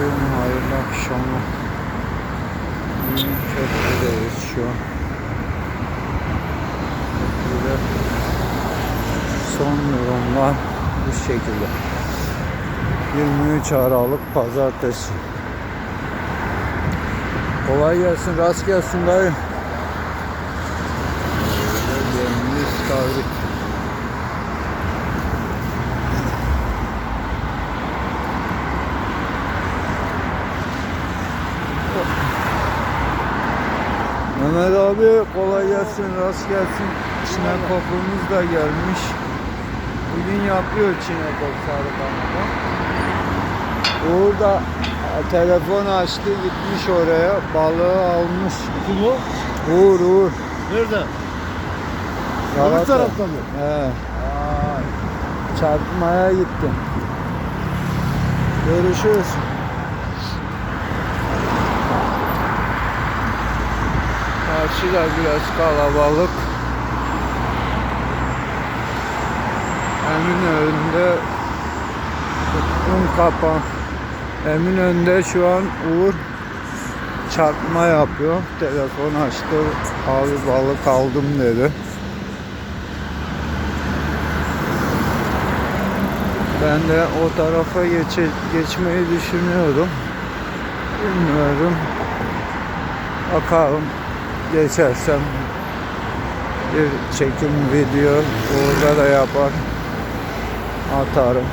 Herkesin hayırlı akşamı. Bugün köprüdeyiz şu an. Köprüde son durumlar bu şekilde. 23 Aralık Pazartesi. Kolay gelsin, rast gelsin dayı. Böyle gemimiz tarih. Mehmet abi kolay gelsin, rast gelsin. Çinekopumuz da gelmiş. Bugün yapıyor Çinekop Sarıkanada. Uğur da telefon açtı gitmiş oraya balığı almış. Kim o? Uğur Uğur. Nerede? Öbür tarafta mı? He. Çarpmaya gittim. Görüşürüz. Karşı da biraz kalabalık. Eminönü'nde un kapan. Eminönü'nde şu an Uğur çarpma yapıyor. Telefon açtı. Abi balık aldım dedi. Ben de o tarafa geçe, geçmeyi düşünüyordum. Bilmiyorum. Bakalım geçersem bir çekim video orada da yapar atarım.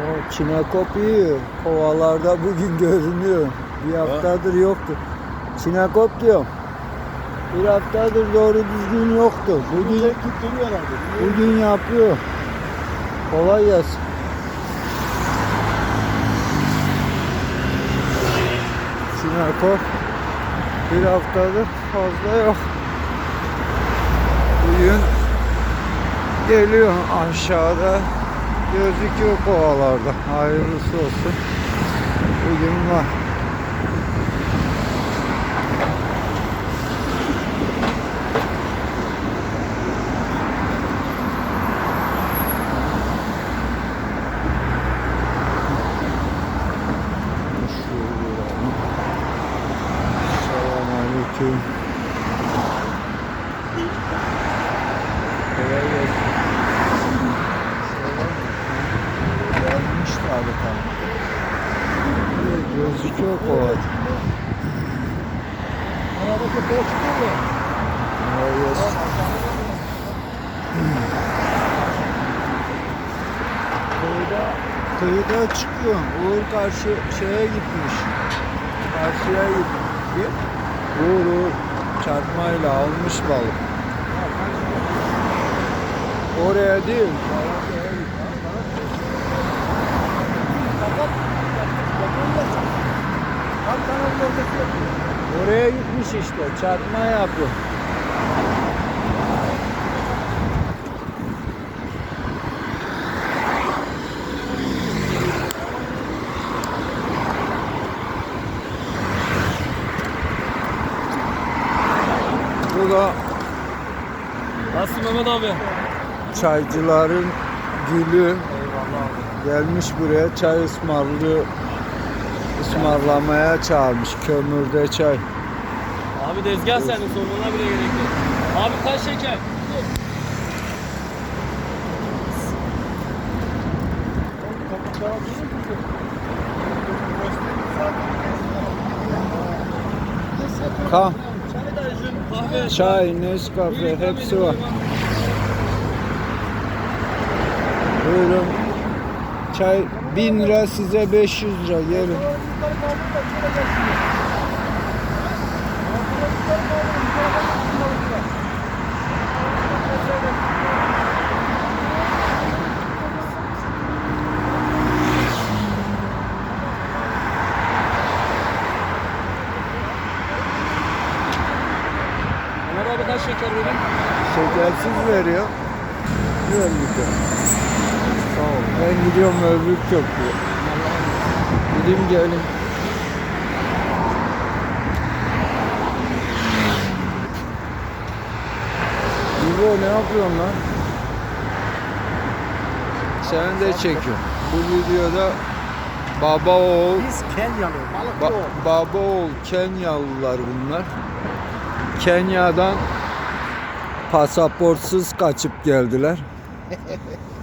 O çinekop iyi. Kovalarda bugün görünüyor. Bir haftadır yoktu. Çinekop diyorum. Bir haftadır doğru düzgün yoktu. Bugün. Bugün yapıyor. Kolay gelsin. Sinako bir haftadır fazla yok. Bugün geliyor aşağıda gözüküyor kovalarda. Hayırlısı olsun. Bugün var. Selamünaleyküm. Kolay gelsin. Gelmiş abi tam. Gözüküyor kovac. Arabada boş değil mi? Gelsin. Kıyıda, kıyıda çıkıyor. Uğur karşı şeye gitmiş. Karşıya gitti. Uğur Uğur çarpmayla almış balık. Oraya değil. Kanalın ortası yapıyor. Oraya gitmiş işte. Çarpma yapıyor. Bu da Nasıl Mehmet abi? çaycıların gülü Eyvallah abi. gelmiş buraya çay ısmarlıyor. Ismarlamaya çağırmış kömürde çay. Abi dezgah senin sormana bile gerek yok. Abi kaç şeker? Ka çay, Nescafe hepsi var. Buyurun. Çay 1000 lira size 500 lira gelin. Ömer abi kaç şeker? Şekersiz veriyor. Güzel gidiyor. Sağ ol. Ben gidiyorum öbür köprüye. Gideyim gelin. İbo ne yapıyorsun lan? Seni de çekiyorum. Bu videoda baba oğul Biz Kenyalı. Ba- baba oğul Kenyalılar bunlar. Kenya'dan pasaportsuz kaçıp geldiler.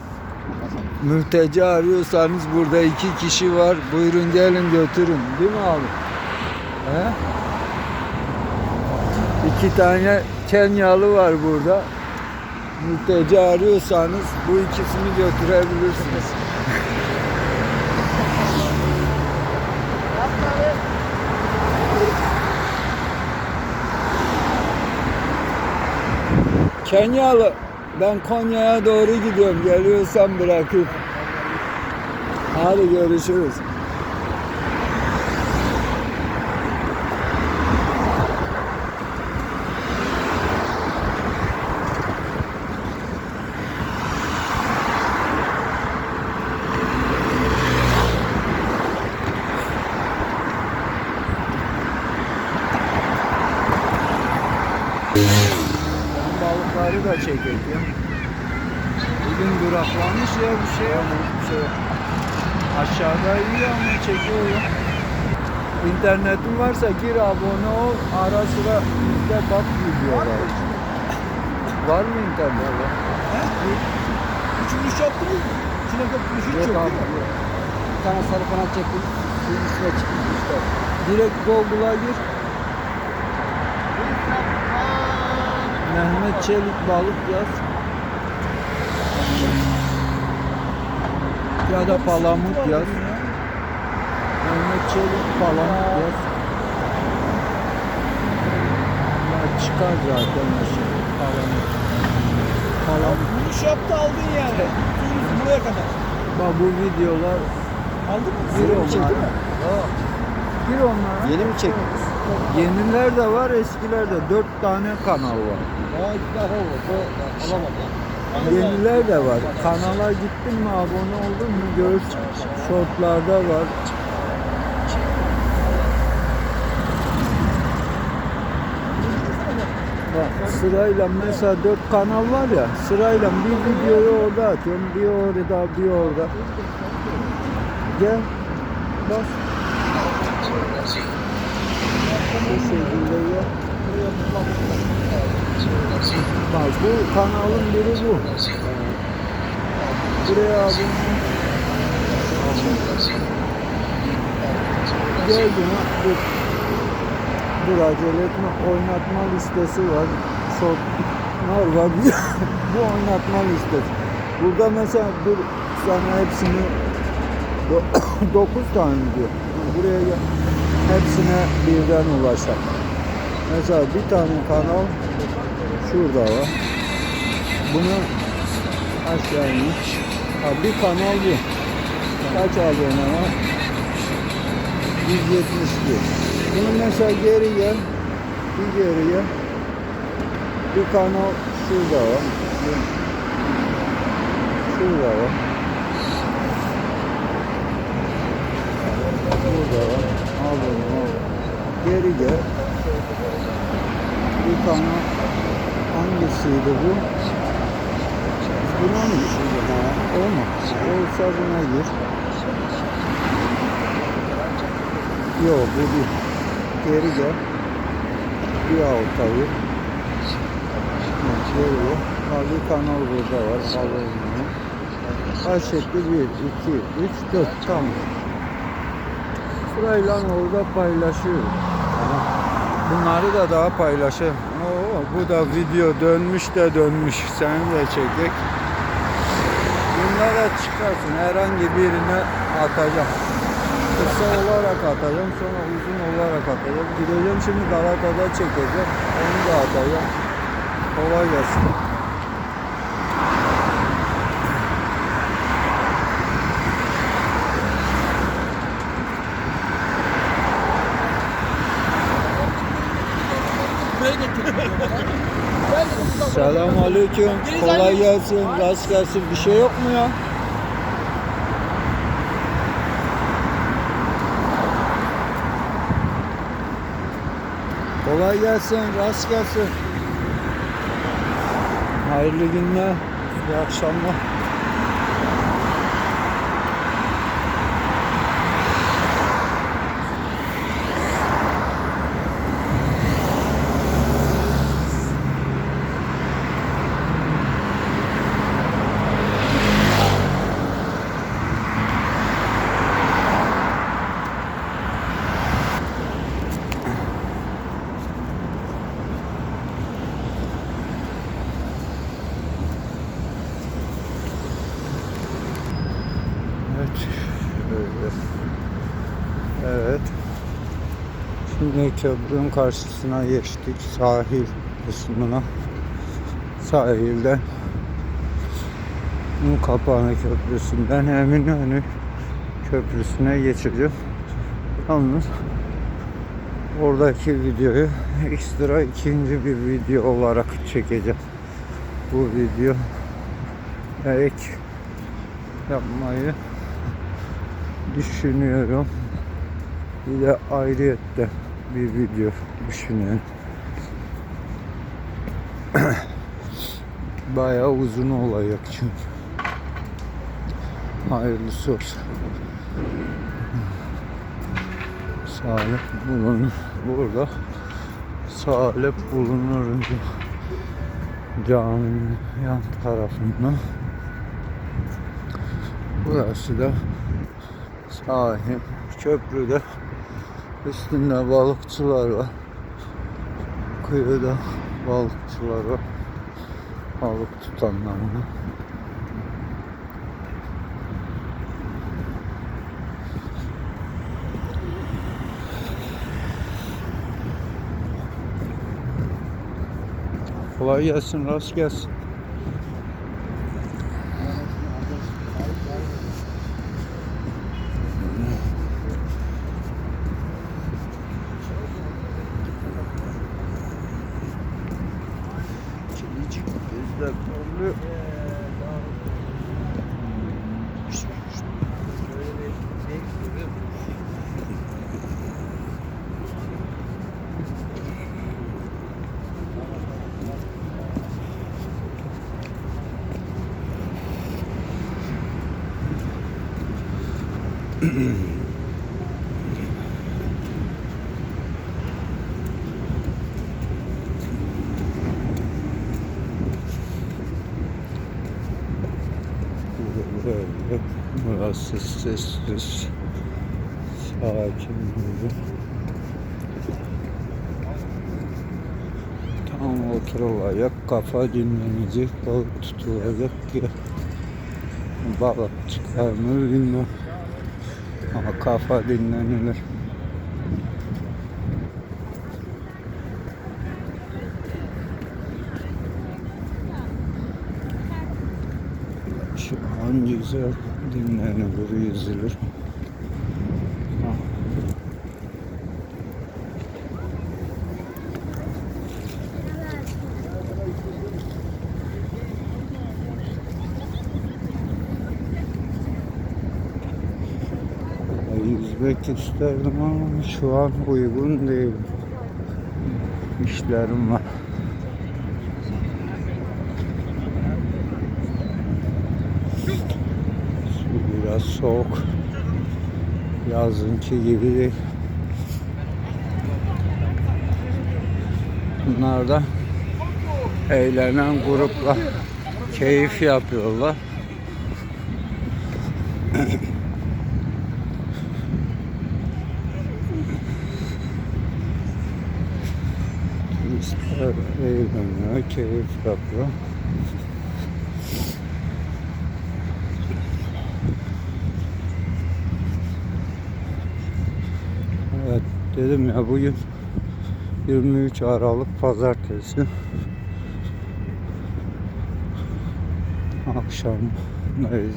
Mülteci arıyorsanız burada iki kişi var. Buyurun gelin götürün. Değil mi abi? He? İki tane Kenyalı var burada. Mülteci arıyorsanız bu ikisini götürebilirsiniz. Kenyalı ben Konya'ya doğru gidiyorum. Geliyorsan bırakayım. Hadi görüşürüz. Ben balıkları da çekeceğim. Bugün duraklamış ya bir şey yok. Bir şey yok. Aşağıda iyi ama çekiyor. İnternetin varsa gir abone ol. Ara sıra izle bak videolar. Var mı internet? Üç vuruş yaptınız mı? İçine de vuruş hiç Yok abi. Bir tane sarı kanat çektim. Suyun üstüne çıktım işte. Direkt Google'a gir. Mehmet Çelik balık yaz. Ya da palamut yaz. Mehmet Çelik palamut yaz. Ya çıkar zaten aşağı. Palamut. Palamut. Vuruş yaptı aldın yani. Üstü buraya kadar. Bak bu videolar Aldın mı? bir onlar. çekti mi? Bir onlar. Yeni mi çektiniz? Yeniler de var, eskiler de. Dört tane kanal var. Aa. Yeniler de var. Kanala gittin mi, abone oldun mu gör. Shortlarda var. Bak sırayla mesela dört kanal var ya sırayla bir videoyu orada atıyorum bir orada bir orada. Gel bas. Bu şekilde gel bak bu kanalın biri bu. Buraya abone gel buna dur. Dur acele etme. Oynatma listesi var. Shortlar var. Bu oynatma listesi. Burada mesela dur sana hepsini 9 tane diyor. Buraya. Hepsine birden ulaşak. Mesela bir tane kanal şurada var. Bunu aşağı in. Ha, bir kanal bu. Kaç var? 170 diyor. Bunu mesela geri gel. Bir geri gel. Bir kanal şurada var. Şurada var. Burada var. Al. Geri gel. Bir kanal hangisiydi bu? Buna mı? O mu? Olsa buna gir. Yok bu değil. Geri gel. Bir altayı. Geri Ha, bir kanal burada var. Bunu. Kaç şekli? 1, 2, 3, 4. Tamam. Sırayla orada paylaşıyorum. Bunları da daha paylaşayım. Oo, bu da video dönmüş de dönmüş. Seni de çekek. Bunlara çıkarsın. Herhangi birine atacağım. Kısa olarak atacağım. Sonra uzun olarak atacağım. Gideceğim şimdi Galata'da çekeceğim. Onu da atacağım. Kolay gelsin. Selam aleyküm. Kolay gelsin. Rast gelsin. Bir şey yok mu ya? Kolay gelsin. Rast gelsin. Hayırlı günler. İyi akşamlar. Şöyle. Evet. Köprünün karşısına geçtik. Sahil kısmına. Sahilde Kapağını Köprüsü'nden Eminönü Köprüsü'ne geçeceğim. Yalnız oradaki videoyu ekstra ikinci bir video olarak çekeceğim. Bu video ek yapmayı düşünüyorum. Bir de ayrıyette bir video düşünüyorum. Bayağı uzun olacak çünkü. Hayırlısı olsun. Salep bulunur. Burada Salep bulunur. Caminin yan tarafında. Burası da sahil. Köprüde üstünde balıkçılar var. Kıyıda balıkçılar var. Balık tutanlar var. Kolay gelsin, rast gelsin. Böyle burası sessiz, sakin gibi. Tam oturulacak, kafa dinlenecek, balık tutulacak ya. Balık çıkar mı bilmem. Ama kafa dinlenilir. An güzel dinlenilir, yüzülür. Yüzmek isterdim ama şu an uygun değil. İşlerim var. Biraz soğuk. Yazınki gibi değil. Bunlar da eğlenen grupla keyif yapıyorlar. Turistler eğleniyor, keyif yapıyor. Dedim ya bugün 23 Aralık Pazartesi akşam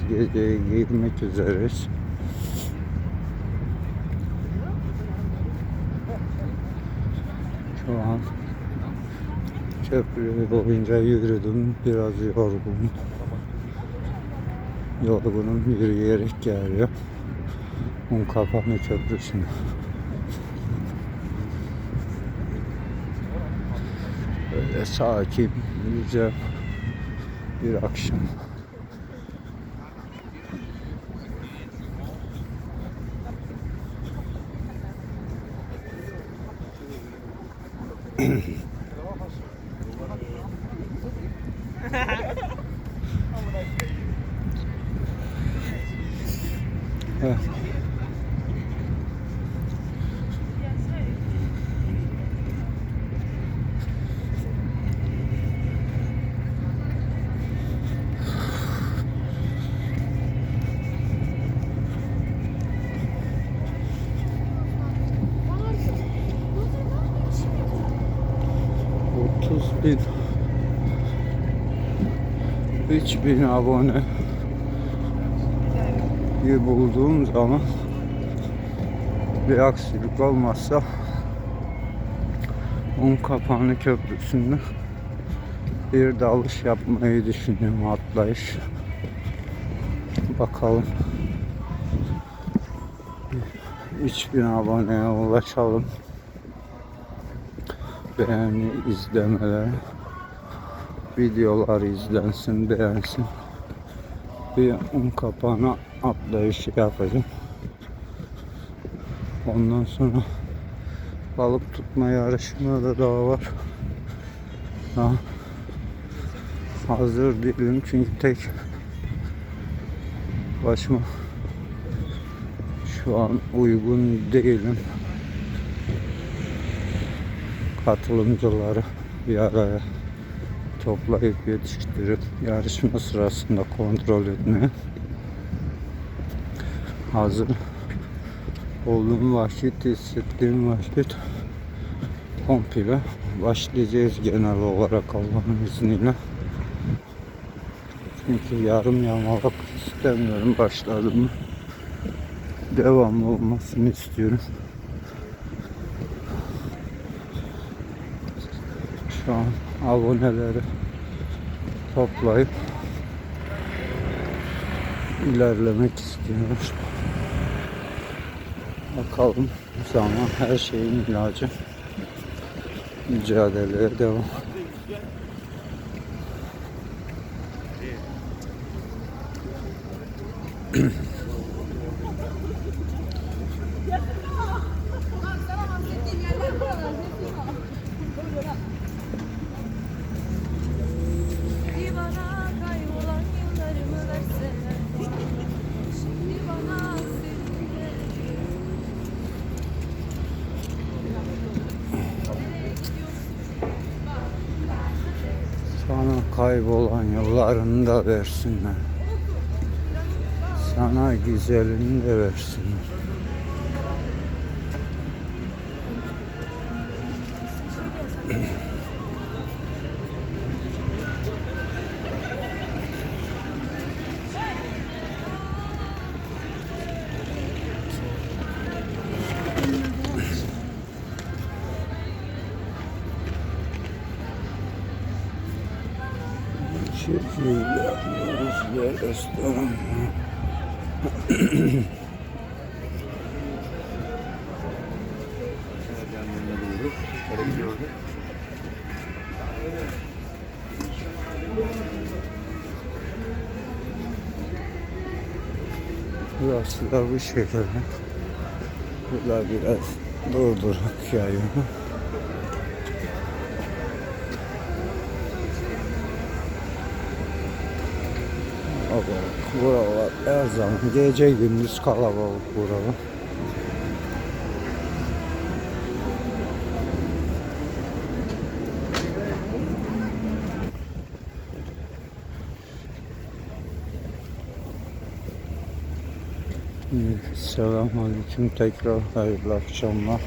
geceye girmek üzereyiz. Şu an köprü boyunca yürüdüm. Biraz yorgunum. Yorgunum yürüyerek geliyor. Un kapanı köprüsüne. Böyle sakin, güzel bir akşam. Evet. bin 3000 abone iyi bulduğum zaman bir aksilik olmazsa un kapanı köprüsünde bir dalış yapmayı düşünüyorum atlayış. Bakalım. 3000 aboneye ulaşalım beğeni izlemeler videolar izlensin beğensin. Bir un kapağına atlayışı yapacağım. Ondan sonra balık tutma yarışma da daha var. Daha hazır değilim çünkü tek başıma şu an uygun değilim katılımcıları bir araya toplayıp yetiştirip yarışma sırasında kontrol etmeye hazır olduğum vakit hissettiğim vakit komple başlayacağız genel olarak Allah'ın izniyle. Çünkü yarım yamalak istemiyorum başladım. Devamlı olmasını istiyorum. Şu an aboneleri toplayıp ilerlemek istiyorum. Bakalım zaman her şeyin ilacı. Mücadeleye devam. Bir bana kaybolan yıllarımı versene Şimdi bana seninle Sana kaybolan yıllarını da versinler. Sana güzelini de versinler. Şekilde yapıyoruz ve restoran. Burası da bu şekilde. Burada biraz durdurak yayını. Kalabalık. Buralar her zaman gece gündüz kalabalık buralar. Selamünaleyküm tekrar hayırlı akşamlar.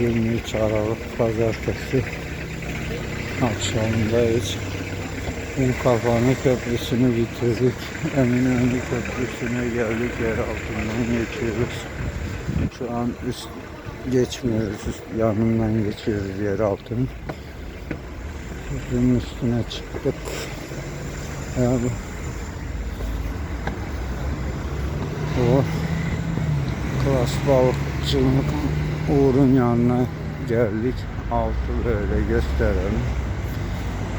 23 Aralık Pazartesi akşamındayız. Un kafanı köprüsünü bitirdik. Eminönü köprüsüne geldik. Yer altından geçiyoruz. Şu an üst geçmiyoruz. Üst, yanından geçiyoruz yer altının. Köprünün üstüne çıktık. Ya bu o klas balıkçılık Uğur'un yanına geldik. Altı böyle gösterelim.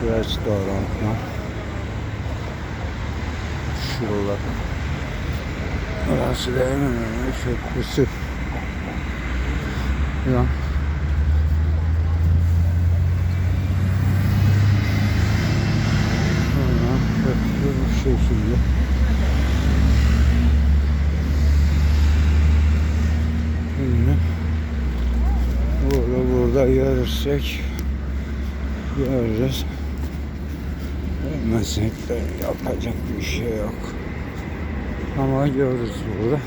Restoranlar. Şuralar. Burası da Eminönü Köprüsü. Ya. Köprü bu şekilde. Şimdi burada burada görürsek göreceğiz. De yapacak bir şey yok. Ama görürüz burada.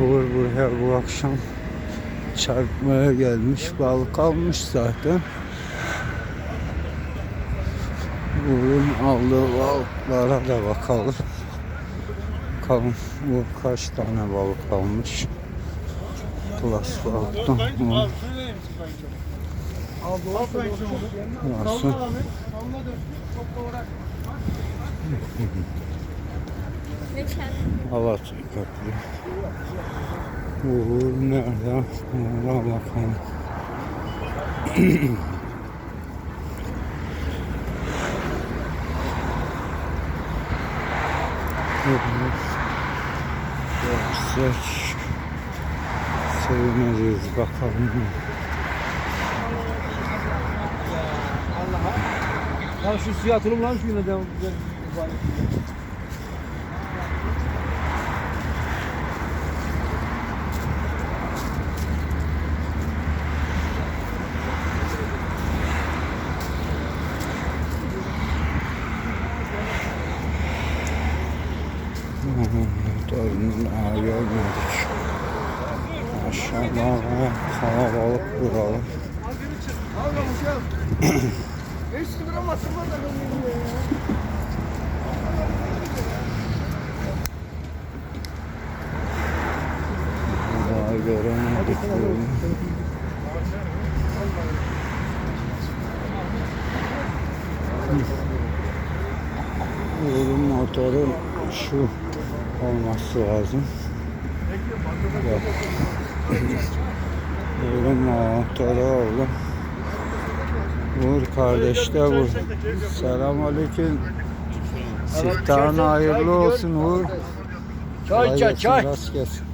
Uğur buraya bu akşam çarpmaya gelmiş. Balık almış zaten. Uğur'un aldığı balıklara da bakalım. Bakalım Uğur kaç tane balık almış. Klas balıktan. Uğur Nasıl? Halat köprü. Uğur nerede? Uğur'a bakalım. Görsek. Seviniriz bakalım. Ya şu suya atılım lan şu yine de. Şu olması lazım. Yok. Oğlum motoru oldu. Uğur kardeş de bu. Selamünaleyküm. Siftahın hayırlı olsun Uğur. Çay çay çay. Rast gelsin.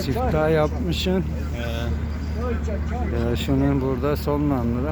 Siftah yapmışsın. Çay çay çay. Ya şunu burada sonlandıra.